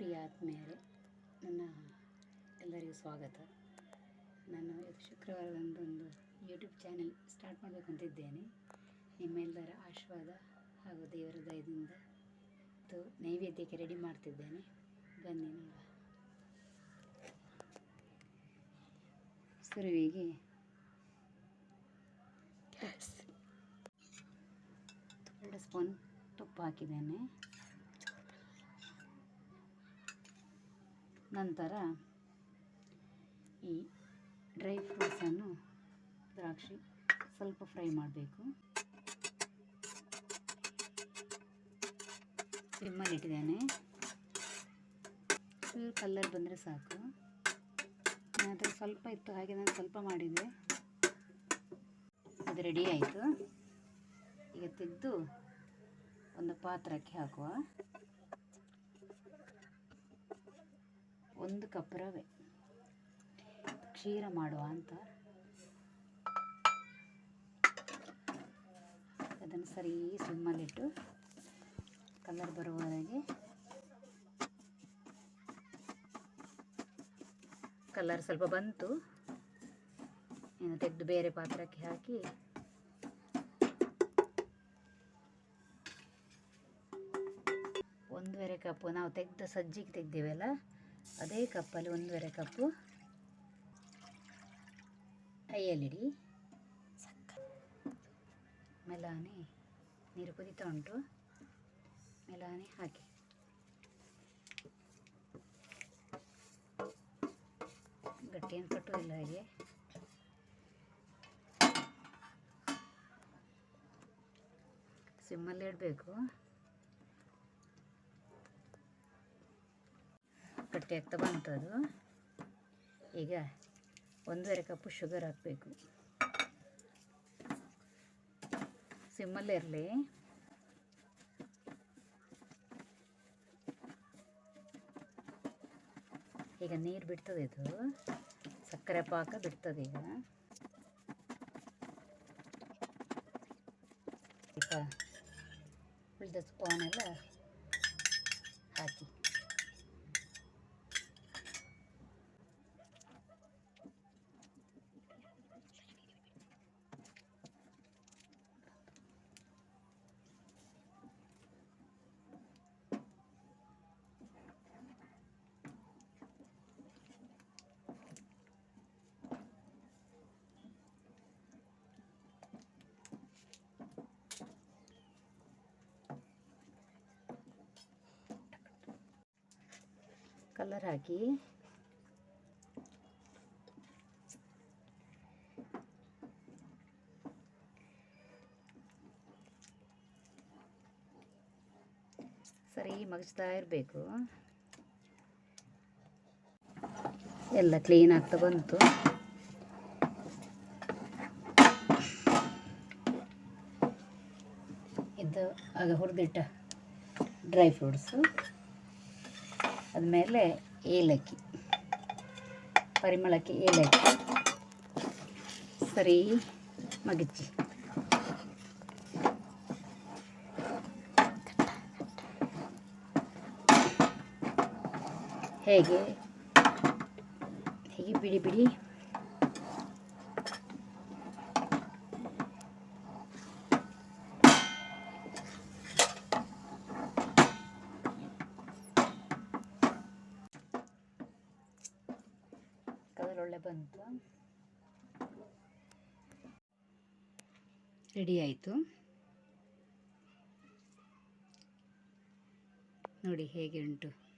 ಪ್ರಿಯ ಆತ್ಮೀಯರೇ, ನನ್ನ ಎಲ್ಲರಿಗೂ ಸ್ವಾಗತ. ನಾನು ಶುಕ್ರವಾರದಂದೊಂದು ಯೂಟ್ಯೂಬ್ ಚಾನೆಲ್ ಸ್ಟಾರ್ಟ್ ಮಾಡಬೇಕು ಅಂತಿದ್ದೇನೆ. ನಿಮ್ಮೆಲ್ಲರ ಆಶೀರ್ವಾದ ಹಾಗೂ ದೇವರ ದಯದಿಂದ ಮತ್ತು ನೈವೇದ್ಯಕ್ಕೆ ರೆಡಿ ಮಾಡ್ತಿದ್ದೇನೆ. ಬನ್ನಿ ನೋಡ ಸುರುವಿಗೆ ಎರಡು ಸ್ಪೂನ್ ತುಪ್ಪ ಹಾಕಿದ್ದೇನೆ. ನಂತರ ಈ ಡ್ರೈ ಫ್ರೂಟ್ಸನ್ನು ದ್ರಾಕ್ಷಿ ಸ್ವಲ್ಪ ಫ್ರೈ ಮಾಡಬೇಕು. ಸಿಮ್ಮಲ್ಲಿಟ್ಟಿದ್ದೇನೆ. ಫುಲ್ ಕಲ್ಲರ್ ಬಂದರೆ ಸಾಕು. ನಂತರ ಸ್ವಲ್ಪ ಇತ್ತು, ಹಾಗೆ ನಾನು ಸ್ವಲ್ಪ ಮಾಡಿದೆ ಅದು ರೆಡಿ ಆಯಿತು. ಈಗ ತೆಗೆದು ಒಂದು ಪಾತ್ರಕ್ಕೆ ಹಾಕುವ. ಒಂದು ಕಪ್ ರವೆ. ಕ್ಷೀರ ಮಾಡುವ ಅಂತ. ಅದನ್ನು ಸರಿ ಸಿಮ್ಮಲ್ಲಿಟ್ಟು ಕಲರ್ ಬರುವವರೆಗೆ ಕಲರ್ ಸ್ವಲ್ಪ ಬಂತು. ಇನ್ನು ತೆಗೆದು ಬೇರೆ ಪಾತ್ರಕ್ಕೆ ಹಾಕಿ ಒಂದೂವರೆ ಕಪ್ಪು ನಾವು ತೆಗೆದ ಸಜ್ಜಿಗೆ ತೆಗ್ದೀವಲ್ಲ ಅದೇ ಕಪ್ಪಲ್ಲಿ ಒಂದೂವರೆ ಕಪ್ಪು ಕೈಯಲ್ಲಿಡಿ ಮೆಲಾನೆ ನೀರು ಕುದಿತಾ ಉಂಟು. ಮೆಲಾನೆ ಹಾಕಿ. ಗಟ್ಟಿಯನ್ನು ಕಟ್ಟುವುದಿಲ್ಲ ಹಾಗೆ. ಸಿಮ್ಮಲ್ಲಿ ಇಡಬೇಕು. ಗಟ್ಟಿ ಆಗ್ತಾ ಈಗ ಒಂದೂವರೆ ಕಪ್ಪು ಶುಗರ್ ಹಾಕಬೇಕು. ಸಿಮ್ಮಲ್ಲೇ ಇರಲಿ. ಈಗ ನೀರು ಬಿಡ್ತದೆ ಇದು. ಸಕ್ಕರೆ ಪಾಕ ಬಿಡ್ತದೆ ಈಗ. ಈಗ ಉಳಿದ ಸ್ಪೂನೆಲ್ಲ ಹಾಕಿ. ಕಲರ್ ಹಾಕಿ ಸರಿ ಮಗಿಸ್ತಾ ಇರಬೇಕು. ಎಲ್ಲ ಕ್ಲೀನ್ ಆಗ್ತಾ ಬಂತು. ಇದು ಆಗ ಹುರಿದಿಟ್ಟ ಡ್ರೈ ಫ್ರೂಟ್ಸು ಆದಮೇಲೆ ಏಲಕ್ಕಿ ಪರಿಮಳಕ್ಕೆ ಏಲಕ್ಕಿ ಸರಿ ಮಗಚಿ ಹೇಗೆ ಹೀಗೆ ಬಿಡಿ ಬಿಡಿ ಬಂತು. ರೆಡಿ ಆಯಿತು. ನೋಡಿ ಹೇಗೆ ಉಂಟು.